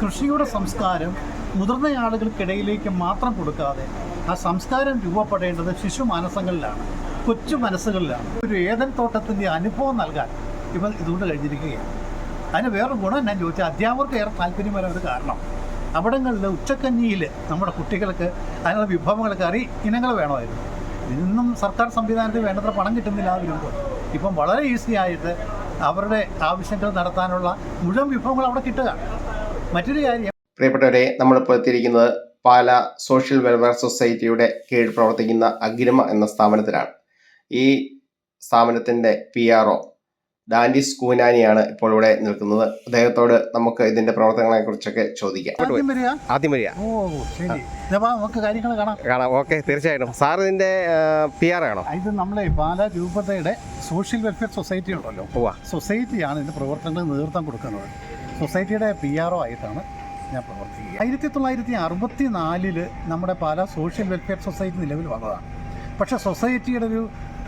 കൃഷിയുടെ സംസ്കാരം മുതിർന്ന ആളുകൾക്കിടയിലേക്ക് മാത്രം കൊടുക്കാതെ ആ സംസ്കാരം രൂപപ്പെടേണ്ടത് ശിശു മാനസങ്ങളിലാണ് കൊച്ചു മനസ്സുകളിലാണ്. ഒരു ഏതൻ തോട്ടത്തിന്റെ അനുഭവം നൽകാൻ ഇവർ ഇതുകൊണ്ട് കഴിഞ്ഞിരിക്കുകയാണ്. അതിന് വേറൊരു ഗുണം ഞാൻ ചോദിച്ചാൽ അധ്യാപകർക്ക് ഏറെ താല്പര്യം വരാൻ ഒരു കാരണം. അവിടങ്ങളിൽ ഉച്ചക്കഞ്ഞിയിൽ നമ്മുടെ കുട്ടികൾക്ക് അതിനുള്ള വിഭവങ്ങൾ കറി ഇനങ്ങൾ വേണമായിരുന്നു. ഇന്നും സർക്കാർ സംവിധാനത്തിൽ വേണ്ടത്ര പണം കിട്ടുന്നില്ല വരുമ്പോൾ. ഇപ്പം വളരെ ഈസി ആയിട്ട് അവരുടെ ആവശ്യങ്ങൾ നടത്താനുള്ള മുഴുവൻ വിഭവങ്ങൾ അവിടെ കിട്ടുക മറ്റൊരു കാര്യം പ്രിയപ്പെട്ടവരെ നമ്മളിപ്പോൾ എത്തിയിരിക്കുന്നത് പാല സോഷ്യൽ വെൽഫെയർ സൊസൈറ്റിയുടെ കീഴിൽ പ്രവർത്തിക്കുന്ന അഗ്രിമ എന്ന സ്ഥാപനത്തിലാണ്. ഈ സ്ഥാപനത്തിന്റെ പി ആർ ഒ ഡാൻഡിസ് കൂനാനിയാണ് ഇപ്പോൾ ഇവിടെ നിൽക്കുന്നത്. അദ്ദേഹത്തോട് നമുക്ക് ഇതിന്റെ പ്രവർത്തനങ്ങളെ കുറിച്ചൊക്കെ ചോദിക്കാം. ആദ്യം വരിക? ഓ ശരി. നമുക്ക് കാര്യങ്ങൾ കാണാം. കാണാം. ഓക്കെ തീർച്ചയായിട്ടും. സാർ ഇതിന്റെ പി ആർ ആണോ? ഇത് നമ്മളെ പാലാ രൂപതയുടെ സോഷ്യൽ വെൽഫെയർ സൊസൈറ്റി ഉണ്ടല്ലോ. സൊസൈറ്റിയാണ് ഇതിന്റെ പ്രവർത്തനങ്ങൾ നേതൃത്വം കൊടുക്കുന്നത്. സൊസൈറ്റിയുടെ പി ആർ ഒ ആയിട്ടാണ് ഞാൻ പ്രവർത്തിക്കുക. ആയിരത്തി തൊള്ളായിരത്തി അറുപത്തി നാലിൽ നമ്മുടെ പാല സോഷ്യൽ വെൽഫെയർ സൊസൈറ്റി നിലവിൽ വന്നതാണ്. പക്ഷേ സൊസൈറ്റിയുടെ ഒരു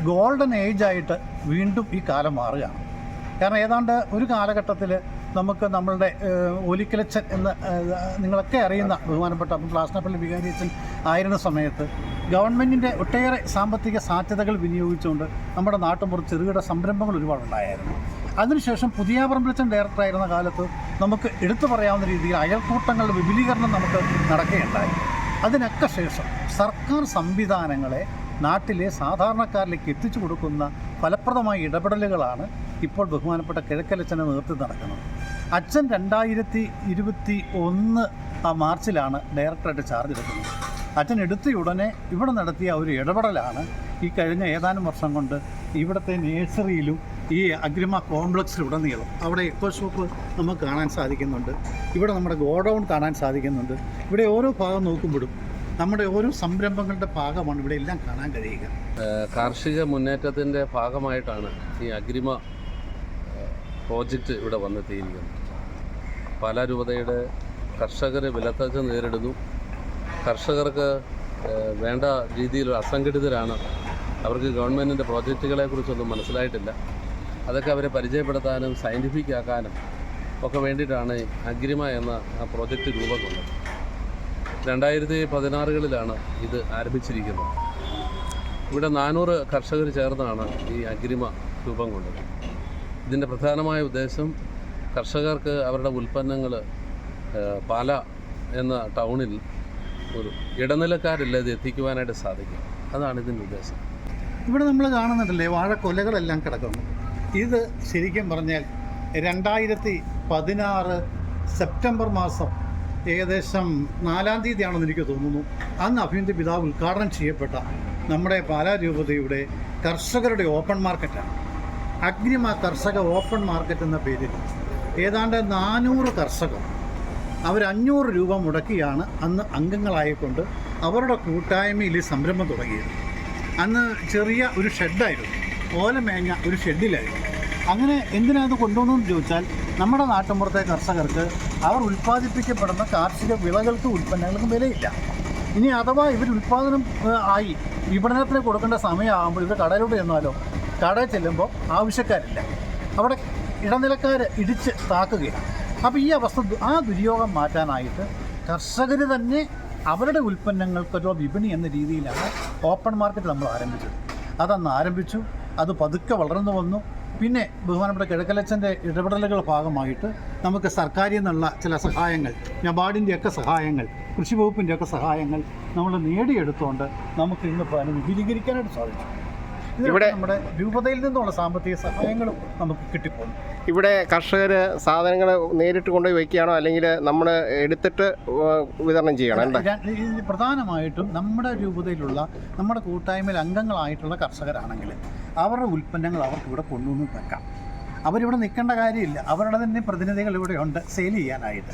ഗോൾഡൻ ഏജ് ആയിട്ട് വീണ്ടും ഈ കാലം മാറുകയാണ്. കാരണം ഏതാണ്ട് ഒരു കാലഘട്ടത്തിൽ നമുക്ക് നമ്മളുടെ ഒലിക്കലച്ചൻ എന്ന് നിങ്ങളൊക്കെ അറിയുന്ന ബഹുമാനപ്പെട്ട പ്ലാസ്നപ്പള്ളി വികാരിയച്ചൻ ആയിരുന്ന സമയത്ത് ഗവൺമെന്റിന്റെ ഒട്ടേറെ സാമ്പത്തിക സാധ്യതകൾ വിനിയോഗിച്ചുകൊണ്ട് നമ്മുടെ നാട്ടുമ്പുറത്ത് ചെറുകിട സംരംഭങ്ങൾ ഒരുപാടുണ്ടായിരുന്നു. അതിനുശേഷം പുതിയ പറമ്പിലച്ചൻ ഡയറക്ടറായിരുന്ന കാലത്ത് നമുക്ക് എടുത്തു പറയാവുന്ന രീതിയിൽ അയൽക്കൂട്ടങ്ങളുടെ വിപുലീകരണം നമുക്ക് നടക്കുകയുണ്ടായി. അതിനൊക്കെ ശേഷം സർക്കാർ സംവിധാനങ്ങളെ നാട്ടിലെ സാധാരണക്കാരിലേക്ക് എത്തിച്ചു കൊടുക്കുന്ന ഫലപ്രദമായ ഇടപെടലുകളാണ് ഇപ്പോൾ ബഹുമാനപ്പെട്ട കിഴക്കലച്ചന്റെ നേതൃത്വം നടക്കുന്നത്. അച്ഛൻ രണ്ടായിരത്തി ഇരുപത്തി ഒന്ന് മാർച്ചിലാണ് ഡയറക്ടറായിട്ട് ചാർജ് എടുക്കുന്നത്. അച്ഛൻ എടുത്ത ഉടനെ ഇവിടെ നടത്തിയ ഒരു ഇടപെടലാണ് ഈ കഴിഞ്ഞ ഏതാനും വർഷം കൊണ്ട് ഇവിടുത്തെ നേഴ്സറിയിലും ഈ അഗ്രിമ കോംപ്ലക്സിൽ കോംപ്ലക്സിലുടനീളം. അവിടെ എക്കോ ഷോപ്പ് നമുക്ക് കാണാൻ സാധിക്കുന്നുണ്ട്. ഇവിടെ നമ്മുടെ ഗോഡൗൺ കാണാൻ സാധിക്കുന്നുണ്ട്. ഇവിടെ ഓരോ ഭാഗം നോക്കുമ്പോഴും നമ്മുടെ ഓരോ സംരംഭങ്ങളുടെ ഭാഗമാണ് ഇവിടെ എല്ലാം കാണാൻ കഴിയുക. കാർഷിക മുന്നേറ്റത്തിന്റെ ഭാഗമായിട്ടാണ് ഈ അഗ്രിമ പ്രോജക്റ്റ് ഇവിടെ വന്നെത്തിയിരിക്കുന്നത്. പല രൂപതയുടെ കർഷകർ വിലത്തകർച്ച നേരിടുന്നു. കർഷകർക്ക് വേണ്ട രീതിയിൽ അസംഘടിതരാണ്. അവർക്ക് ഗവൺമെന്റിന്റെ പ്രോജക്റ്റുകളെ കുറിച്ചൊന്നും മനസ്സിലായിട്ടില്ല. അതൊക്കെ അവരെ പരിചയപ്പെടുത്താനും സയന്റിഫിക് ആക്കാനും ഒക്കെ വേണ്ടിയിട്ടാണ് അഗ്രിമ എന്ന ആ പ്രോജക്റ്റ് രൂപം കൊണ്ടത് രണ്ടായിരത്തി പതിനാറുകളിലാണ് ഇത് ആരംഭിച്ചിരിക്കുന്നത്. ഇവിടെ നാനൂറ് കർഷകർ ചേർന്നാണ് ഈ അഗ്രിമ രൂപം കൊണ്ടത് ഇതിന്റെ പ്രധാനമായ ഉദ്ദേശം കർഷകർക്ക് അവരുടെ ഉൽപ്പന്നങ്ങൾ പാല എന്ന ടൗണിൽ ഒരു ഇടനിലക്കാരില്ലാതെ എത്തിക്കുവാനായിട്ട് സാധിക്കും. അതാണ് ഇതിന്റെ ഉദ്ദേശം. ഇവിടെ നമ്മൾ കാണുന്നുണ്ടല്ലേ വാഴക്കൊലകളെല്ലാം കിടക്കുന്നു. ഇത് ശരിക്കും പറഞ്ഞാൽ രണ്ടായിരത്തി പതിനാറ് സെപ്റ്റംബർ മാസം ഏകദേശം നാലാം തീയതിയാണെന്ന് എനിക്ക് തോന്നുന്നു. അന്ന് അഭിനന്ദ പിതാവ് ഉദ്ഘാടനം ചെയ്യപ്പെട്ട നമ്മുടെ പാലാ രൂപതയുടെ കർഷകരുടെ ഓപ്പൺ മാർക്കറ്റാണ്. അഗ്നിമ കർഷക ഓപ്പൺ മാർക്കറ്റ് എന്ന പേരിൽ ഏതാണ്ട് നാനൂറ് കർഷകർ അവർ അഞ്ഞൂറ് രൂപ മുടക്കിയാണ് അന്ന് അംഗങ്ങളായിക്കൊണ്ട് അവരുടെ കൂട്ടായ്മയിൽ ഈ സംരംഭം തുടങ്ങിയത്. അന്ന് ചെറിയ ഒരു ഷെഡായിരുന്നു. ഓലമേഞ്ഞ ഒരു ഷെഡിലായിരുന്നു. അങ്ങനെ എന്തിനാണ് കൊണ്ടുവന്നതെന്ന് ചോദിച്ചാൽ നമ്മുടെ നാട്ടിൻപുറത്തെ കർഷകർക്ക് അവർ ഉൽപ്പാദിപ്പിക്കപ്പെടുന്ന കാർഷിക വിളകൾക്കും ഉൽപ്പന്നങ്ങൾക്കും വിലയില്ല. ഇനി അഥവാ ഇവർ ഉൽപ്പാദനം ആയി. വിപണനത്തിന് കൊടുക്കേണ്ട സമയമാകുമ്പോൾ ഇവർ കടയിലൂടെ ചെന്നാലോ? കടയിൽ ചെല്ലുമ്പോൾ ആവശ്യക്കാരില്ല. അവിടെ ഇടനിലക്കാർ ഇടിച്ച് താക്കുകയാണ്. അപ്പോൾ ഈ അവസ്ഥ ആ ദുര്യോഗം മാറ്റാനായിട്ട് കർഷകർ തന്നെ അവരുടെ ഉൽപ്പന്നങ്ങൾക്കൊരു വിപണി എന്ന രീതിയിലാണ് ഓപ്പൺ മാർക്കറ്റ് നമ്മൾ ആരംഭിച്ചത്. അതന്ന് ആരംഭിച്ചു. അത് പതുക്കെ വളർന്നു വന്നു. പിന്നെ ബഹുമാനപ്പെട്ട കിഴക്കലച്ചന്റെ ഇടപെടലുകൾ ഭാഗമായിട്ട് നമുക്ക് സർക്കാരിൽ നിന്നുള്ള ചില സഹായങ്ങൾ നബാർഡിന്റെയൊക്കെ സഹായങ്ങൾ കൃഷി വകുപ്പിന്റെയൊക്കെ സഹായങ്ങൾ നമ്മൾ നേടിയെടുത്തുകൊണ്ട് നമുക്ക് ഇന്ന് വിപുലീകരിക്കാനായിട്ട് സാധിച്ചു. ഇവിടെ- നമ്മുടെ രൂപതയിൽ നിന്നുള്ള സാമ്പത്തിക സഹായങ്ങളും നമുക്ക് കിട്ടിപ്പോകും. ഇവിടെ കർഷകർ സാധനങ്ങൾ നേരിട്ട് കൊണ്ടുപോയി വയ്ക്കുകയാണോ അല്ലെങ്കിൽ നമ്മൾ എടുത്തിട്ട് വിതരണം ചെയ്യണം എന്താ? പ്രധാനമായിട്ടും നമ്മുടെ രൂപതയിലുള്ള നമ്മുടെ കൂട്ടായ്മയിൽ അംഗങ്ങളായിട്ടുള്ള കർഷകരാണെങ്കിൽ അവരുടെ ഉൽപ്പന്നങ്ങൾ അവർക്ക് ഇവിടെ കൊണ്ടുവന്ന് വെക്കാം. അവരിവിടെ നിൽക്കേണ്ട കാര്യമില്ല. അവരുടെ തന്നെ പ്രതിനിധികൾ ഇവിടെ ഉണ്ട് സെയിൽ ചെയ്യാനായിട്ട്.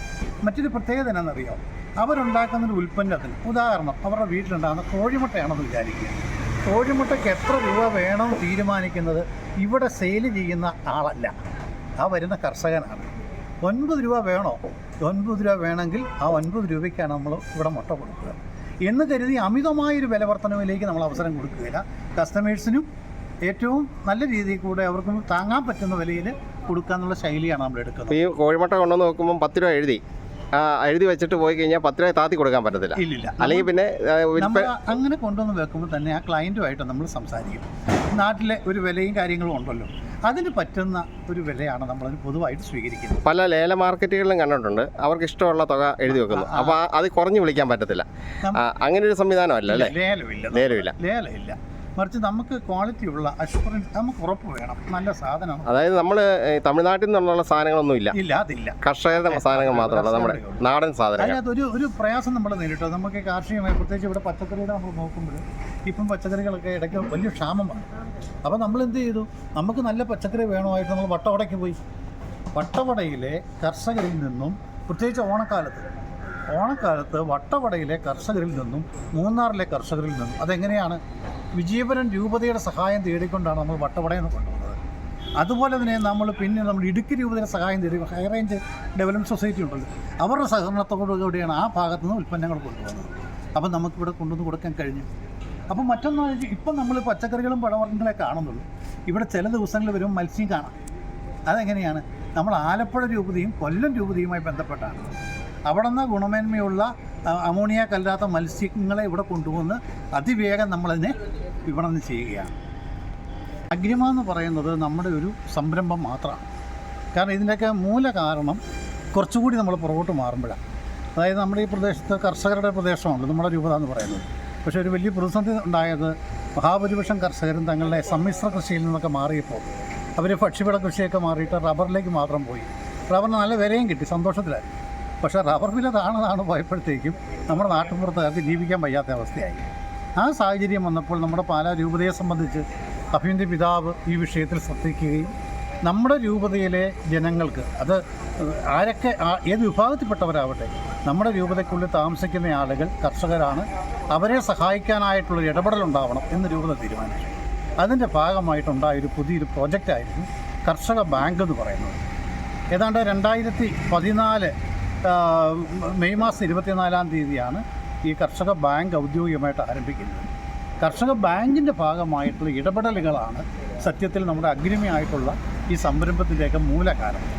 മറ്റൊരു പ്രത്യേകത എന്നാണെന്നറിയോ അവരുണ്ടാക്കുന്ന ഒരു ഉൽപ്പന്നത്തിന് ഉദാഹരണം അവരുടെ വീട്ടിലുണ്ടാകുന്ന കോഴിമുട്ടയാണെന്ന് വിചാരിക്കുക. കോഴിമുട്ടയ്ക്ക് എത്ര രൂപ വേണം തീരുമാനിക്കുന്നത് ഇവിടെ സെയിൽ ചെയ്യുന്ന ആളല്ല. ആ വരുന്ന കർഷകനാണ്. ഒൻപത് രൂപ വേണോ? ഒൻപത് രൂപ വേണമെങ്കിൽ ആ ഒൻപത് രൂപയ്ക്കാണ് നമ്മൾ ഇവിടെ മുട്ട കൊടുക്കുക. എന്ന് കരുതി അമിതമായൊരു വില വർധനവിലേക്ക് നമ്മൾ അവസരം കൊടുക്കുകയില്ല. കസ്റ്റമേഴ്സിനും ഏറ്റവും നല്ല രീതിയിൽ കൂടെ അവർക്കും താങ്ങാൻ പറ്റുന്ന വിലയിൽ കൊടുക്കാനുള്ള ശൈലിയാണ് നമ്മൾ എടുക്കുന്നത്. ഈ കോഴിമുട്ട കൊണ്ടുവന്ന് നോക്കുമ്പോൾ പത്ത് രൂപ എഴുതി. എഴുതി വെച്ചിട്ട് പോയി കഴിഞ്ഞാൽ പത്ത് രൂപ താത്തി കൊടുക്കാൻ പറ്റത്തില്ല. ഇല്ലില്ല അല്ലെങ്കിൽ പിന്നെ അങ്ങനെ കൊണ്ടുവന്ന് വെക്കുമ്പോൾ തന്നെ ആ ക്ലയന്റുമായിട്ട് നമ്മൾ സംസാരിക്കും. നാട്ടിലെ ഒരു വിലയും കാര്യങ്ങളും ഉണ്ടല്ലോ. അതിന് പറ്റുന്ന ഒരു വിലയാണ് നമ്മൾ പൊതുവായിട്ട് സ്വീകരിക്കുന്നത്. പല ലേല മാർക്കറ്റുകളിലും കണ്ടിട്ടുണ്ട്. അവർക്ക് ഇഷ്ടമുള്ള തുക എഴുതി വെക്കുന്നു. അപ്പോൾ അത് കുറഞ്ഞു വിളിക്കാൻ പറ്റത്തില്ല. അങ്ങനെ ഒരു സംവിധാനമല്ല അല്ലേ ലേലമില്ല. ലേലമില്ല. ലേലമില്ല. മറിച്ച് നമുക്ക് ക്വാളിറ്റി ഉള്ള അഷുറൻസ് നമുക്ക് ഉറപ്പ് വേണം. നല്ല സാധനം അതായത് നമ്മൾ തമിഴ്നാട്ടിൽ നിന്നുള്ള സാധനങ്ങളൊന്നും ഇല്ല. ഇല്ല അതില്ല. കർഷകരുടെ സാധനങ്ങൾ മാത്രമല്ല നമ്മുടെ നാടൻ സാധനങ്ങൾ. അതിനകത്ത് ഒരു ഒരു പ്രയാസം നമ്മൾ നേരിട്ടു. നമുക്ക് കാർഷികമായി പ്രത്യേകിച്ച് ഇവിടെ പച്ചക്കറിയുടെ നമ്മൾ നോക്കുമ്പോൾ ഇപ്പം പച്ചക്കറികളൊക്കെ ഇടയ്ക്ക് വലിയ ക്ഷാമമാണ് അപ്പോൾ നമ്മൾ എന്ത് ചെയ്തു? നമുക്ക് നല്ല പച്ചക്കറി വേണമായിട്ട് നമ്മൾ വട്ടവടയ്ക്ക് പോയി. വട്ടവടയിലെ കർഷകരിൽ നിന്നും പ്രത്യേകിച്ച് ഓണക്കാലത്ത് ഓണക്കാലത്ത് വട്ടവടയിലെ കർഷകരിൽ നിന്നും മൂന്നാറിലെ കർഷകരിൽ നിന്നും അതെങ്ങനെയാണ് വിജയപുരം രൂപതയുടെ സഹായം തേടിക്കൊണ്ടാണ് നമ്മൾ വട്ടവടയിൽ നിന്ന് കൊണ്ടുവന്നത്. അതുപോലെ തന്നെ നമ്മൾ പിന്നെ നമ്മുടെ ഇടുക്കി രൂപതയുടെ സഹായം തേടി ഹൈ റേഞ്ച് ഡെവലപ്മെന്റ് സൊസൈറ്റി ഉണ്ടല്ലോ അവരുടെ സഹകരണത്തോടു കൂടിയാണ് ആ ഭാഗത്തു നിന്ന് ഉൽപ്പന്നങ്ങൾ കൊണ്ടുവന്നത്. അപ്പം നമുക്കിവിടെ കൊണ്ടുവന്ന് കൊടുക്കാൻ കഴിഞ്ഞു. അപ്പം മറ്റൊന്ന് ഇപ്പം നമ്മൾ പച്ചക്കറികളും പഴവർഗങ്ങളെ കാണുന്നുള്ളൂ. ഇവിടെ ചില ദിവസങ്ങളിൽ വരുമ്പോൾ മത്സ്യം കാണാം. അതെങ്ങനെയാണ്? നമ്മൾ ആലപ്പുഴ രൂപതയും കൊല്ലം രൂപതയുമായി ബന്ധപ്പെട്ടാണ്. അവിടെ നിന്ന് ഗുണമേന്മയുള്ള അമോണിയ കല്ലാത്ത മത്സ്യങ്ങളെ ഇവിടെ കൊണ്ടുവന്ന് അതിവേഗം നമ്മളതിനെ വിപണനം ചെയ്യുകയാണ്. അഗ്രിമ എന്ന് പറയുന്നത് നമ്മുടെ ഒരു സംരംഭം മാത്രമാണ്. കാരണം ഇതിന്റെയൊക്കെ മൂല കാരണം കുറച്ചുകൂടി നമ്മൾ പുറകോട്ട് മാറുമ്പോഴാണ്. അതായത് നമ്മുടെ ഈ പ്രദേശത്ത് കർഷകരുടെ പ്രദേശമാണ് നമ്മുടെ രൂപത എന്ന് പറയുന്നത്. പക്ഷേ ഒരു വലിയ പ്രതിസന്ധി ഉണ്ടായത് മഹാഭൂരിപക്ഷം കർഷകരും തങ്ങളുടെ സമ്മിശ്ര കൃഷിയിൽ നിന്നൊക്കെ മാറിയപ്പോൾ അവർ ഭക്ഷ്യവിള കൃഷിയൊക്കെ മാറിയിട്ട് റബ്ബറിലേക്ക് മാത്രം പോയി. റബ്ബറിന് നല്ല വിലയും കിട്ടി സന്തോഷത്തിലായി. പക്ഷേ റബ്ബർ വില താണതാണ് താണ് പോയപ്പോഴത്തേക്കും നമ്മുടെ നാട്ടിൻപുറത്തുകാർക്ക് ജീവിക്കാൻ വയ്യാത്ത അവസ്ഥയായി. ആ സാഹചര്യം വന്നപ്പോൾ നമ്മുടെ പാലാ രൂപതയെ സംബന്ധിച്ച് അഭിനന്ദ പിതാവ് ഈ വിഷയത്തിൽ ശ്രദ്ധിക്കുകയും നമ്മുടെ രൂപതയിലെ ജനങ്ങൾക്ക് അത് ആരൊക്കെ ഏത് വിഭാഗത്തിൽപ്പെട്ടവരാവട്ടെ നമ്മുടെ രൂപതയ്ക്കുള്ളിൽ താമസിക്കുന്ന ആളുകൾ കർഷകരാണ് അവരെ സഹായിക്കാനായിട്ടുള്ള ഇടപെടൽ ഉണ്ടാവണം എന്ന് രൂപത തീരുമാനിച്ചു. അതിന്റെ ഭാഗമായിട്ടുണ്ടായ ഒരു പുതിയൊരു പ്രോജക്റ്റായിരുന്നു കർഷക ബാങ്ക് എന്ന് പറയുന്നത്. ഏതാണ്ട് രണ്ടായിരത്തി പതിനാല് മെയ് മാസം ഇരുപത്തിനാലാം തീയതിയാണ് ഈ കർഷക ബാങ്ക് ഔദ്യോഗികമായിട്ട് ആരംഭിക്കുന്നത്. കർഷക ബാങ്കിന്റെ ഭാഗമായിട്ടുള്ള ഇടപെടലുകളാണ് സത്യത്തിൽ നമ്മുടെ അഗ്രിമയായിട്ടുള്ള ഈ സംരംഭത്തിന്റെയൊക്കെ മൂല കാരണം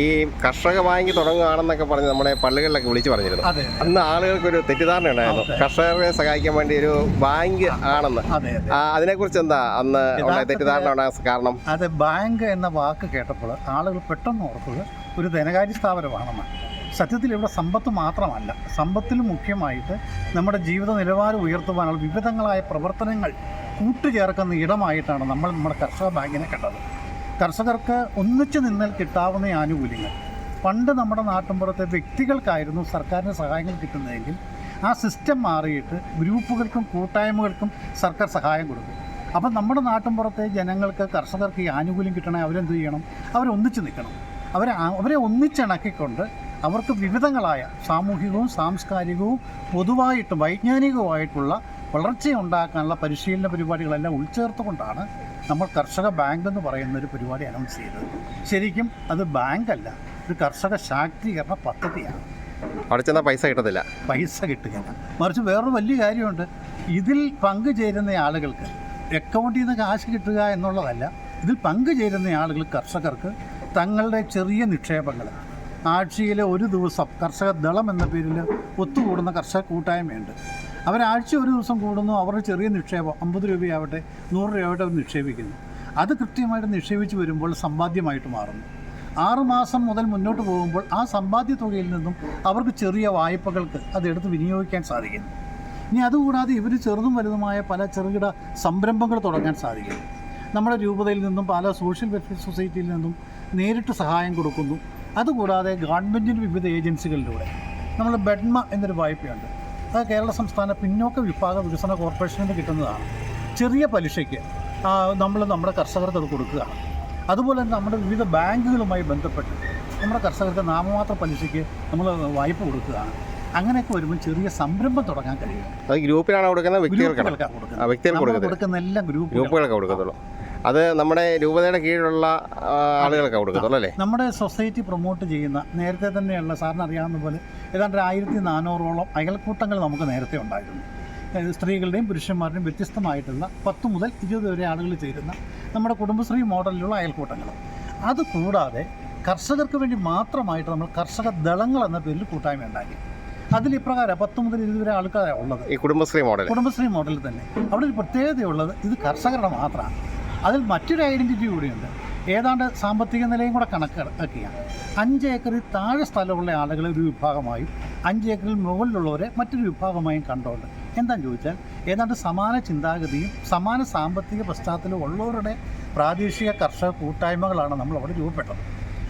ഈ കർഷക ബാങ്ക് തുടങ്ങുകയാണെന്നൊക്കെ പറഞ്ഞ് നമ്മുടെ പള്ളികളിലൊക്കെ വിളിച്ചു പറഞ്ഞിരുന്നു. അന്ന് ആളുകൾക്ക് ഒരു തെറ്റിദ്ധാരണ ഉണ്ടായിരുന്നു. കർഷകരെ സഹായിക്കാൻ വേണ്ടി ഒരു ബാങ്ക് ആണെന്ന്. അതെ അതെ. അതിനെക്കുറിച്ച് എന്താ അന്ന് തെറ്റിദ്ധാരണ ഉണ്ടാകാൻ കാരണം? അതെ ബാങ്ക് എന്ന വാക്ക് കേട്ടപ്പോൾ ആളുകൾ പെട്ടെന്ന് ഓർക്കുന്നത് ഒരു ധനകാര്യ സ്ഥാപനമാണെന്നാണ്. സത്യത്തിൽ ഇവിടെ സമ്പത്ത് മാത്രമല്ല സമ്പത്തിൽ മുഖ്യമായിട്ട് നമ്മുടെ ജീവിത നിലവാരം ഉയർത്തുവാനുള്ള വിവിധങ്ങളായ പ്രവർത്തനങ്ങൾ കൂട്ടുചേർക്കുന്ന ഇടമായിട്ടാണ് നമ്മൾ നമ്മുടെ കർഷക ബാങ്കിനെ കണ്ടത്. കർഷകർക്ക് ഒന്നിച്ചു നിന്നാൽ കിട്ടാവുന്ന ആനുകൂല്യങ്ങൾ. പണ്ട് നമ്മുടെ നാട്ടിൻപുറത്തെ വ്യക്തികൾക്കായിരുന്നു സർക്കാരിന്റെ സഹായങ്ങൾ കിട്ടുന്നതെങ്കിൽ ആ സിസ്റ്റം മാറിയിട്ട് ഗ്രൂപ്പുകൾക്കും കൂട്ടായ്മകൾക്കും സർക്കാർ സഹായം കൊടുക്കും. അപ്പം നമ്മുടെ നാട്ടിൻപുറത്തെ ജനങ്ങൾക്ക് കർഷകർക്ക് ഈ ആനുകൂല്യം കിട്ടണേ അവരെന്ത് ചെയ്യണം? അവരൊന്നിച്ച് നിൽക്കണം. അവരെ അവരെ ഒന്നിച്ചിണക്കിക്കൊണ്ട് അവർക്ക് വിവിധങ്ങളായ സാമൂഹികവും സാംസ്കാരികവും പൊതുവായിട്ടും വൈജ്ഞാനികവുമായിട്ടുള്ള വളർച്ചയുണ്ടാക്കാനുള്ള പരിശീലന പരിപാടികളെല്ലാം ഉൾച്ചേർത്തുകൊണ്ടാണ് നമ്മൾ കർഷക ബാങ്ക് എന്ന് പറയുന്ന ഒരു പരിപാടി അനൗൺസ് ചെയ്തത്. ശരിക്കും അത് ബാങ്കല്ല ഒരു കർഷക ശാക്തീകരണ പദ്ധതിയാണ്. അവിടെ ചെന്നാൽ പൈസ കിട്ടത്തില്ല. പൈസ കിട്ടുകയില്ല. മറിച്ച് വേറൊരു വലിയ കാര്യമുണ്ട് ഇതിൽ പങ്കുചേരുന്ന ആളുകൾക്ക് അക്കൗണ്ടിൽ നിന്ന് കാശ് കിട്ടുക എന്നുള്ളതല്ല ഇതിൽ പങ്കുചേരുന്ന ആളുകൾ കർഷകർക്ക് തങ്ങളുടെ ചെറിയ നിക്ഷേപങ്ങൾ ആഴ്ചയിലെ ഒരു ദിവസം കർഷക ദളം എന്ന പേരിൽ ഒത്തുകൂടുന്ന കർഷക കൂട്ടായ്മയുണ്ട്. അവരാഴ്ച ഒരു ദിവസം കൂടുന്നു അവരുടെ ചെറിയ നിക്ഷേപം അമ്പത് രൂപയാവട്ടെ നൂറ് രൂപയാവട്ടെ അവർ നിക്ഷേപിക്കുന്നു. അത് കൃത്യമായിട്ട് നിക്ഷേപിച്ച് വരുമ്പോൾ സമ്പാദ്യമായിട്ട് മാറുന്നു. ആറുമാസം മുതൽ മുന്നോട്ട് പോകുമ്പോൾ ആ സമ്പാദ്യ തുകയിൽ നിന്നും അവർക്ക് ചെറിയ വായ്പകൾക്ക് അതെടുത്ത് വിനിയോഗിക്കാൻ സാധിക്കുന്നു. ഇനി അതുകൂടാതെ ഇവർ ചെറുതും വലുതുമായ പല ചെറുകിട സംരംഭങ്ങൾ തുടങ്ങാൻ സാധിക്കുന്നു. നമ്മുടെ രൂപതയിൽ നിന്നും പല സോഷ്യൽ വെൽഫെയർ സൊസൈറ്റിയിൽ നിന്നും നേരിട്ട് സഹായം കൊടുക്കുന്നു. അതുകൂടാതെ ഗവൺമെന്റിന്റെ വിവിധ ഏജൻസികളിലൂടെ നമ്മൾ ബെഡ്മ എന്നൊരു വായ്പയുണ്ട്. അത് കേരള സംസ്ഥാന പിന്നോക്ക വിഭാഗ വികസന കോർപ്പറേഷനിൽ നിന്ന് കിട്ടുന്നതാണ്. ചെറിയ പലിശയ്ക്ക് നമ്മൾ നമ്മുടെ കർഷകർക്ക് അത് കൊടുക്കുകയാണ്. അതുപോലെ തന്നെ നമ്മുടെ വിവിധ ബാങ്കുകളുമായി ബന്ധപ്പെട്ട് നമ്മുടെ കർഷകർക്ക് നാമമാത്ര പലിശയ്ക്ക് നമ്മൾ വായ്പ കൊടുക്കുകയാണ്. അങ്ങനെയൊക്കെ വരുമ്പോൾ ചെറിയ സംരംഭം തുടങ്ങാൻ കഴിയും അത് ഗ്രൂപ്പിനാണ് കൊടുക്കുന്നത് കൊടുക്കുന്ന എല്ലാം ഗ്രൂപ്പുകൾ ഗ്രൂപ്പുകൾക്ക് കൊടുക്കത്തുള്ളൂ. അത് നമ്മുടെ രൂപതയുടെ കീഴിലുള്ള ആളുകൾക്ക് കൊടുക്കത്തുള്ളൂ അല്ലേ? നമ്മുടെ സൊസൈറ്റി പ്രൊമോട്ട് ചെയ്യുന്ന നേരത്തെ തന്നെയുള്ള സാറിന് അറിയാവുന്ന പോലെ ഏതാണ്ട് ഒരു ആയിരത്തി നാനൂറോളം അയൽക്കൂട്ടങ്ങൾ നമുക്ക് നേരത്തെ ഉണ്ടായിരുന്നു. സ്ത്രീകളുടെയും പുരുഷന്മാരുടെയും വ്യത്യസ്തമായിട്ടുള്ള പത്ത് മുതൽ ഇരുപത് വരെ ആളുകൾ ചേരുന്ന നമ്മുടെ കുടുംബശ്രീ മോഡലിലുള്ള അയൽക്കൂട്ടങ്ങൾ. അത് കൂടാതെ കർഷകർക്ക് വേണ്ടി മാത്രമായിട്ട് നമ്മൾ കർഷക ദളങ്ങൾ എന്ന പേരിൽ കൂട്ടായ്മ ഉണ്ടാക്കി. അതിൽ ഇപ്രകാരം പത്ത് മുതൽ ഇരുപത് വരെ ആൾക്കാരാണ് ഉള്ളത്. ഈ കുടുംബശ്രീ മോഡൽ കുടുംബശ്രീ മോഡലിൽ തന്നെ. അവിടെ ഒരു പ്രത്യേകതയുള്ളത് ഇത് കർഷകരുടെ മാത്രമാണ്. അതിൽ മറ്റൊരു ഐഡന്റിറ്റി കൂടിയുണ്ട്. ഏതാണ്ട് സാമ്പത്തിക നിലയും കൂടെ കണക്കാക്കിയാണ് അഞ്ച് ഏക്കറിൽ താഴെ സ്ഥലമുള്ള ആളുകളെ ഒരു വിഭാഗമായും അഞ്ച് ഏക്കറിൽ മുകളിലുള്ളവരെ മറ്റൊരു വിഭാഗമായും കണ്ടുകൊണ്ട് എന്താണെന്ന് ചോദിച്ചാൽ ഏതാണ്ട് സമാന ചിന്താഗതിയും സമാന സാമ്പത്തിക പശ്ചാത്തലവും ഉള്ളവരുടെ പ്രാദേശിക കർഷക കൂട്ടായ്മകളാണ് നമ്മൾ അവിടെ രൂപപ്പെട്ടത്.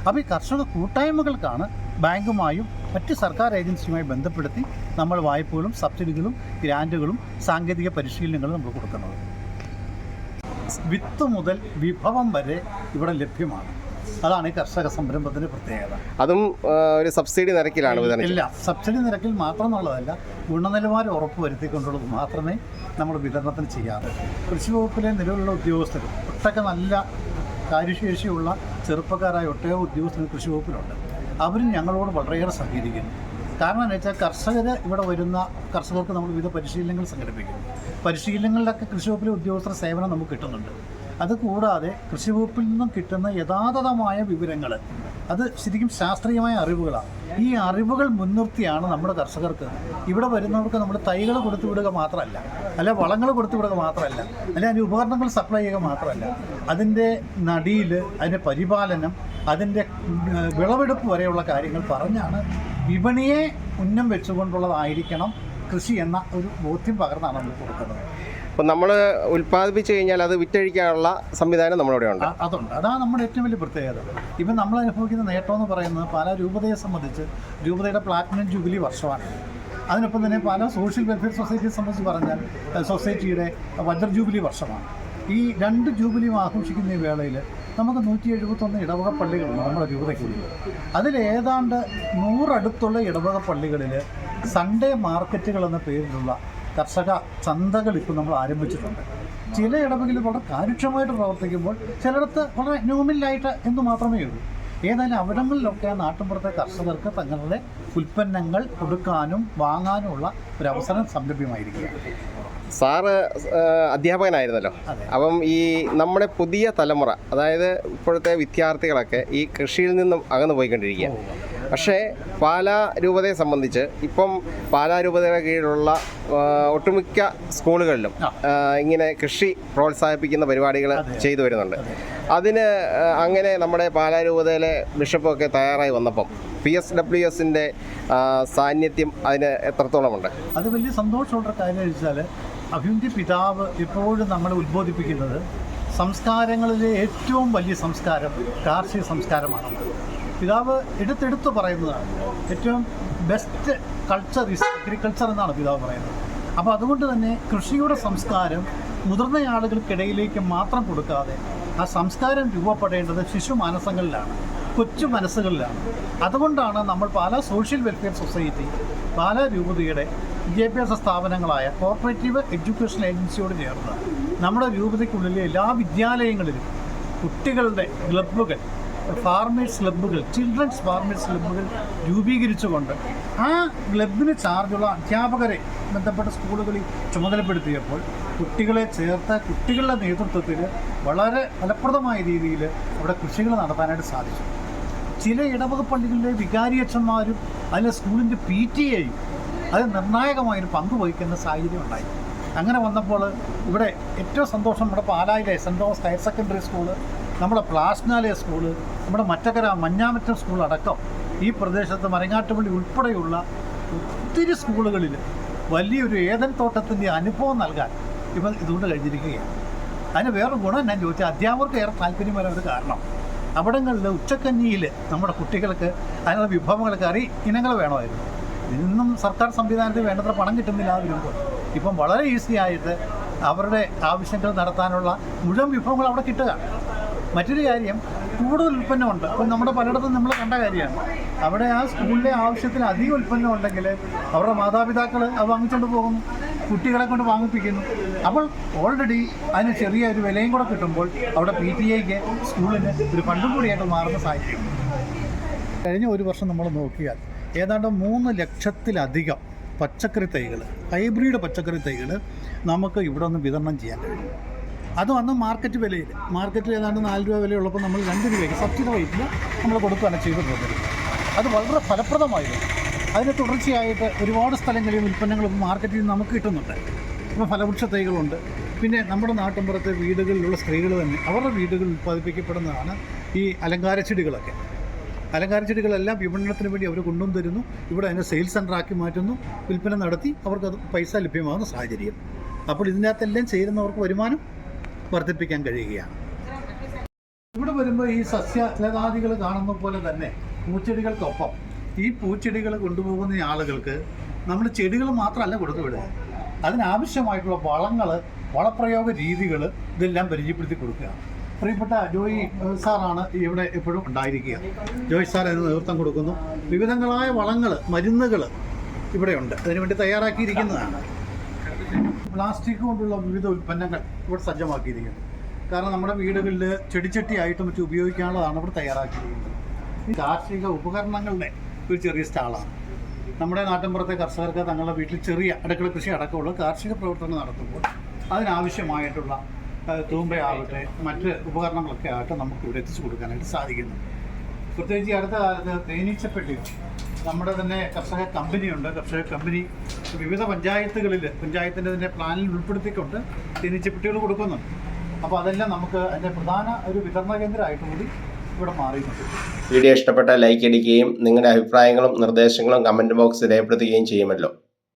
അപ്പോൾ ഈ കർഷക കൂട്ടായ്മകൾക്കാണ് ബാങ്കുമായും മറ്റ് സർക്കാർ ഏജൻസിയുമായി ബന്ധപ്പെടുത്തി നമ്മൾ വായ്പകളും സബ്സിഡികളും ഗ്രാന്റുകളും സാങ്കേതിക പരിശീലനങ്ങളും നമ്മൾ കൊടുക്കുന്നത്. വിത്ത് മുതൽ വിഭവം വരെ ഇവിടെ ലഭ്യമാണ്. അതാണ് ഈ കർഷക സംരംഭത്തിന്റെ പ്രത്യേകത. അതും ഒരു സബ്സിഡി നിരക്കിലാണ് ഇല്ല സബ്സിഡി നിരക്കിൽ മാത്രം എന്നുള്ളതല്ല ഗുണനിലവാരം ഉറപ്പുവരുത്തിക്കൊണ്ടുള്ളത് മാത്രമേ നമ്മൾ വിതരണത്തിന് ചെയ്യാറുള്ളൂ കൃഷി വകുപ്പിലെ നിലവിലുള്ള ഉദ്യോഗസ്ഥർ ഒട്ടൊക്കെ നല്ല കാര്യശേഷിയുള്ള ചെറുപ്പക്കാരായ ഒട്ടേ ഉദ്യോഗസ്ഥർ കൃഷി വകുപ്പിലുണ്ട്. അവരും ഞങ്ങളോട് വളരെയേറെ സഹകരിക്കുന്നു. കാരണം എന്ന് വെച്ചാൽ കർഷകർ ഇവിടെ വരുന്ന കർഷകർക്ക് നമ്മൾ വിവിധ പരിശീലനങ്ങൾ സംഘടിപ്പിക്കുന്നു. പരിശീലനങ്ങളിലൊക്കെ കൃഷി വകുപ്പിലെ ഉദ്യോഗസ്ഥർ സേവനം നമുക്ക് കിട്ടുന്നുണ്ട്. അതുകൂടാതെ കൃഷി വകുപ്പിൽ നിന്നും കിട്ടുന്ന യഥാതഥമായ വിവരങ്ങൾ അത് ശരിക്കും ശാസ്ത്രീയമായ അറിവുകളാണ്. ഈ അറിവുകൾ മുൻനിർത്തിയാണ് നമ്മുടെ കർഷകർക്ക്. ഇവിടെ വരുന്നവർക്ക് നമ്മൾ തൈകൾ കൊടുത്തു വിടുക മാത്രമല്ല അല്ല വളങ്ങൾ കൊടുത്തു വിടുക മാത്രമല്ല അല്ല അതിന്റെ ഉപകരണങ്ങൾ സപ്ലൈ ചെയ്യുക മാത്രമല്ല അതിന്റെ നടിയിൽ അതിന്റെ പരിപാലനം അതിന്റെ വിളവെടുപ്പ് വരെയുള്ള കാര്യങ്ങൾ പറഞ്ഞാണ് വിപണിയെ ഉന്നം വെച്ചുകൊണ്ടുള്ളതായിരിക്കണം കൃഷി എന്ന ഒരു ബോധ്യം പകർന്നാണ് നമ്മൾ കൊടുക്കുന്നത്. അപ്പോൾ നമ്മൾ ഉൽപ്പാദിപ്പിച്ചു കഴിഞ്ഞാൽ അത് വിറ്റഴിക്കാനുള്ള സംവിധാനം നമ്മളിവിടെ ഉണ്ട്. അതുണ്ട്. അതാണ് നമ്മുടെ ഏറ്റവും വലിയ പ്രത്യേകത. ഇപ്പം നമ്മൾ അനുഭവിക്കുന്ന നേട്ടം എന്ന് പറയുന്നത് പല രൂപതയെ സംബന്ധിച്ച് രൂപതയുടെ പ്ലാറ്റിനം ജൂബിലി വർഷമാണ്. അതിനൊപ്പം തന്നെ പല സോഷ്യൽ വെൽഫെയർ സൊസൈറ്റിയെ സംബന്ധിച്ച് പറഞ്ഞാൽ സൊസൈറ്റിയുടെ വജ്ര ജൂബിലി വർഷമാണ്. ഈ രണ്ട് ജൂബിലിയും ആഘോഷിക്കുന്ന ഈ വേളയിൽ നമുക്ക് നൂറ്റി എഴുപത്തൊന്ന് ഇടവക പള്ളികളുണ്ട് നമ്മുടെ രൂപതയ്ക്കുള്ളിൽ അതിലേതാണ്ട് നൂറടുത്തുള്ള ഇടവക പള്ളികളിൽ സൺഡേ മാർക്കറ്റുകൾ എന്ന പേരിലുള്ള കർഷക ചന്തകൾ ഇപ്പോൾ നമ്മൾ ആരംഭിച്ചിട്ടുണ്ട്. ചില ഇടവകളിൽ വളരെ കാര്യക്ഷമമായിട്ട് പ്രവർത്തിക്കുമ്പോൾ ചിലയിടത്ത് വളരെ ന്യൂമിലായിട്ട് എന്ന് മാത്രമേ ഉള്ളൂ. ഏതായാലും അവിടങ്ങളിലൊക്കെ നാട്ടിൻപുറത്തെ കർഷകർക്ക് തങ്ങളുടെ ഉൽപ്പന്നങ്ങൾ കൊടുക്കാനും വാങ്ങാനുമുള്ള ഒരു അവസരം സംരംഭ്യമായിരിക്കുകയാണ്. സാറ് അധ്യാപകനായിരുന്നല്ലോ. അപ്പം ഈ നമ്മുടെ പുതിയ തലമുറ അതായത് ഇപ്പോഴത്തെ വിദ്യാർത്ഥികളൊക്കെ ഈ കൃഷിയിൽ നിന്നും അകന്നു പോയിക്കൊണ്ടിരിക്കുക പക്ഷേ പാലാ രൂപതയെ സംബന്ധിച്ച് ഇപ്പം പാലാ രൂപതയുടെ കീഴിലുള്ള ഒട്ടുമിക്ക സ്കൂളുകളിലും ഇങ്ങനെ കൃഷി പ്രോത്സാഹിപ്പിക്കുന്ന പരിപാടികൾ ചെയ്തു വരുന്നുണ്ട്. അതെ. അതിന് അങ്ങനെ നമ്മുടെ പാലാ രൂപതയിലെ ബിഷപ്പൊക്കെ തയ്യാറായി വന്നപ്പം പി എസ് ഡബ്ല്യു എസിന്റെ സാന്നിധ്യം അതിന് എത്രത്തോളമുണ്ട്? അത് വലിയ സന്തോഷമുള്ള കാര്യം വെച്ചാൽ അഭിമുഖ്യ പിതാവ് ഇപ്പോഴും നമ്മളെ ഉദ്ബോധിപ്പിക്കുന്നത് സംസ്കാരങ്ങളിലെ ഏറ്റവും വലിയ സംസ്കാരം കാർഷിക സംസ്കാരമാണ്. പിതാവ് എടുത്തെടുത്ത് പറയുന്നതാണ്. ഏറ്റവും ബെസ്റ്റ് കൾച്ചർ ഇസ് അഗ്രികൾച്ചർ എന്നാണ് പിതാവ് പറയുന്നത്. അപ്പോൾ അതുകൊണ്ട് തന്നെ കൃഷിയുടെ സംസ്കാരം മുതിർന്ന ആളുകൾക്കിടയിലേക്ക് മാത്രം കൊടുക്കാതെ ആ സംസ്കാരം രൂപപ്പെടേണ്ടത് ശിശു മാനസങ്ങളിലാണ് കൊച്ചു മനസ്സുകളിലാണ്. അതുകൊണ്ടാണ് നമ്മൾ Pala social welfare society Pala രൂപതയുടെ വിദ്യാഭ്യാസ സ്ഥാപനങ്ങളായ കോർപ്പറേറ്റീവ് എഡ്യൂക്കേഷൻ ഏജൻസിയോട് ചേർന്ന് നമ്മുടെ രൂപതയ്ക്കുള്ളിലെ എല്ലാ വിദ്യാലയങ്ങളിലും കുട്ടികളുടെ ക്ലബ്ബുകൾ ഫാർമേഴ്സ് ക്ലബ്ബുകൾ ചിൽഡ്രൻസ് ഫാർമേഴ്സ് ക്ലബ്ബുകൾ രൂപീകരിച്ചുകൊണ്ട് ആ ക്ലബിന് ചാർജുള്ള അധ്യാപകരെ ബന്ധപ്പെട്ട സ്കൂളുകളിൽ ചുമതലപ്പെടുത്തിയപ്പോൾ കുട്ടികളെ ചേർത്ത കുട്ടികളുടെ നേതൃത്വത്തിൽ വളരെ ഫലപ്രദമായ രീതിയിൽ അവിടെ കൃഷികൾ നടത്താനായിട്ട് സാധിച്ചു. ചില ഇടവക പള്ളികളിലെ വികാരിയച്ഛന്മാരും അതിലെ സ്കൂളിന്റെ പി ടി എയും അത് നിർണായകമായൊരു പങ്ക് വഹിക്കുന്ന സാഹചര്യം ഉണ്ടായി. അങ്ങനെ വന്നപ്പോൾ ഇവിടെ ഏറ്റവും സന്തോഷം നമ്മുടെ പാലായിലെ സെന്റ് തോമസ് ഹയർ സെക്കൻഡറി സ്കൂൾ നമ്മുടെ പ്ലാസ്നാലെ സ്കൂൾ നമ്മുടെ മറ്റക്കര മഞ്ഞാമറ്റം സ്കൂൾ അടക്കം ഈ പ്രദേശത്ത് മരങ്ങാട്ടുപള്ളി ഉൾപ്പെടെയുള്ള ഒത്തിരി സ്കൂളുകളിൽ വലിയൊരു ഏതൻ തോട്ടത്തിന്റെ അനുഭവം നൽകാൻ ഇവർ ഇതുകൊണ്ട് കഴിഞ്ഞിരിക്കുകയാണ്. അതിന് വേറൊരു ഗുണം ഞാൻ ചോദിച്ചാൽ അധ്യാപകർക്ക് ഏറെ താല്പര്യം വരാൻ ഒരു കാരണം. അവിടങ്ങളിൽ ഉച്ചക്കഞ്ഞിയിൽ നമ്മുടെ കുട്ടികൾക്ക് അതിനുള്ള വിഭവങ്ങൾ അറി ഇനങ്ങൾ വേണമായിരുന്നു. ഇന്നും സർക്കാർ സംവിധാനത്തിൽ വേണ്ടത്ര പണം കിട്ടുന്നില്ല വരുമ്പോൾ ഇപ്പം വളരെ ഈസി ആയിട്ട് അവരുടെ ആവശ്യങ്ങൾ നടത്താനുള്ള മുഴുവൻ വിഭവങ്ങൾ അവിടെ കിട്ടുകയാണ് മറ്റൊരു കാര്യം കൂടുതൽ ഉൽപ്പന്നമുണ്ട്. അപ്പം നമ്മുടെ പലയിടത്തും നമ്മൾ കണ്ട കാര്യമാണ്. അവിടെ ആ സ്കൂളിലെ ആവശ്യത്തിന് അധികം ഉൽപ്പന്നം ഉണ്ടെങ്കിൽ അവരുടെ മാതാപിതാക്കൾ അത് വാങ്ങിച്ചുകൊണ്ട് പോകുന്നു. കുട്ടികളെ കൊണ്ട് വാങ്ങിപ്പിക്കുന്നു. അപ്പോൾ ഓൾറെഡി അതിന് ചെറിയ ഒരു വിലയും കൂടെ കിട്ടുമ്പോൾ അവിടെ പി ടി എക്ക് സ്കൂളിന് ഒരു ഫണ്ടും കൂടിയായിട്ട് മാറുന്ന സാഹചര്യം. കഴിഞ്ഞ ഒരു വർഷം നമ്മൾ നോക്കിയാൽ ഏതാണ്ട് മൂന്ന് ലക്ഷത്തിലധികം പച്ചക്കറി തൈകൾ ഹൈബ്രിഡ് പച്ചക്കറി തൈകൾ നമുക്ക് ഇവിടെ നിന്ന് വിതരണം ചെയ്യാൻ കഴിയും. അതും വന്ന് മാർക്കറ്റ് വിലയിൽ. മാർക്കറ്റിൽ ഏതാണ്ട് നാല് രൂപ വിലയുള്ളപ്പോൾ നമ്മൾ രണ്ട് രൂപയ്ക്ക് സബ്സിഡി റേറ്റിൽ നമ്മൾ കൊടുക്കുകയാണ് ചെയ്തിട്ടുള്ളത് അത് വളരെ ഫലപ്രദമായിരുന്നു. അതിന് തുടർച്ചയായിട്ട് ഒരുപാട് സ്ഥലങ്ങളിൽ ഉൽപ്പന്നങ്ങളും മാർക്കറ്റിൽ നിന്ന് നമുക്ക് കിട്ടുന്നുണ്ട്. ഇപ്പോൾ ഫലവൃക്ഷ തൈകളുണ്ട് പിന്നെ നമ്മുടെ നാട്ടിൻപുറത്തെ വീടുകളിലുള്ള സ്ത്രീകൾ തന്നെ അവരുടെ വീടുകളിൽ ഉൽപ്പാദിപ്പിക്കപ്പെടുന്നതാണ് ഈ അലങ്കാര ചെടികളൊക്കെ. അലങ്കാര ചെടികളെല്ലാം വിപണനത്തിന് വേണ്ടി അവർ കൊണ്ടുവന്ന് തരുന്നു. ഇവിടെ അതിനെ സെയിൽസ് സെന്ററാക്കി മാറ്റുന്നു. വിൽപ്പന നടത്തി അവർക്ക് പൈസ ലഭ്യമാകുന്ന സാഹചര്യം. അപ്പോൾ ഇതിനകത്തെല്ലാം ചേരുന്നവർക്ക് വരുമാനം വർദ്ധിപ്പിക്കാൻ കഴിയുകയാണ്. ഇവിടെ വരുമ്പോൾ ഈ സസ്യ ലതാദികൾ കാണുന്ന പോലെ തന്നെ പൂച്ചെടികൾക്കൊപ്പം ഈ പൂച്ചെടികൾ കൊണ്ടുപോകുന്ന ആളുകൾക്ക് നമ്മൾ ചെടികൾ മാത്രമല്ല കൊടുത്തു വിടുക. അതിനാവശ്യമായിട്ടുള്ള വളങ്ങൾ വളപ്രയോഗ രീതികൾ ഇതെല്ലാം പരിചയപ്പെടുത്തി കൊടുക്കുക. പ്രിയപ്പെട്ട ജോയി സാറാണ് ഇവിടെ എപ്പോഴും ഉണ്ടായിരിക്കുക. ജോയി സാർ അതിന് നേതൃത്വം കൊടുക്കുന്നു. വിവിധങ്ങളായ വളങ്ങൾ മരുന്നുകൾ ഇവിടെയുണ്ട്. അതിനുവേണ്ടി തയ്യാറാക്കിയിരിക്കുന്നതാണ്. പ്ലാസ്റ്റിക് കൊണ്ടുള്ള വിവിധ ഉൽപ്പന്നങ്ങൾ ഇവിടെ സജ്ജമാക്കിയിരിക്കുന്നു. കാരണം നമ്മുടെ വീടുകളിൽ ചെടിച്ചട്ടിയായിട്ടും മറ്റും ഉപയോഗിക്കാനുള്ളതാണ് ഇവിടെ തയ്യാറാക്കിയിരിക്കുന്നത്. ഈ കാർഷിക ഉപകരണങ്ങളുടെ ഒരു ചെറിയ സ്റ്റാളാണ്. നമ്മുടെ നാട്ടിൻപുറത്തെ കർഷകർക്ക് തങ്ങളുടെ വീട്ടിൽ ചെറിയ അടുക്കള കൃഷി അടക്കമുള്ള കാർഷിക പ്രവർത്തനം നടത്തുമ്പോൾ അതിനാവശ്യമായിട്ടുള്ള തൂമ്പയാവട്ടെ മറ്റ് ഉപകരണങ്ങളൊക്കെ ആയിട്ട് നമുക്ക് ഇവിടെ എത്തിച്ചു കൊടുക്കാനായിട്ട് സാധിക്കുന്നു. പ്രത്യേകിച്ച് അടുത്ത കാലത്ത് തേനീച്ചപ്പെട്ടികൾ നമ്മുടെ തന്നെ കർഷക കമ്പനിയുണ്ട്. കർഷക കമ്പനി വിവിധ പഞ്ചായത്തുകളിൽ പഞ്ചായത്തിന്റെ തന്നെ പ്ലാനിൽ ഉൾപ്പെടുത്തിക്കൊണ്ട് തേനീച്ചപ്പെട്ടികൾ കൊടുക്കുന്നുണ്ട്. അപ്പോൾ അതെല്ലാം നമുക്ക് അതിന്റെ പ്രധാന ഒരു വിതരണ കേന്ദ്രമായിട്ട് കൂടി ഇവിടെ മാറിയിട്ടുണ്ട്. വീഡിയോ ഇഷ്ടപ്പെട്ട ലൈക്ക് അടിക്കുകയും നിങ്ങളുടെ അഭിപ്രായങ്ങളും നിർദ്ദേശങ്ങളും കമന്റ് ബോക്സിൽ രേഖപ്പെടുത്തുകയും ചെയ്യുമല്ലോ.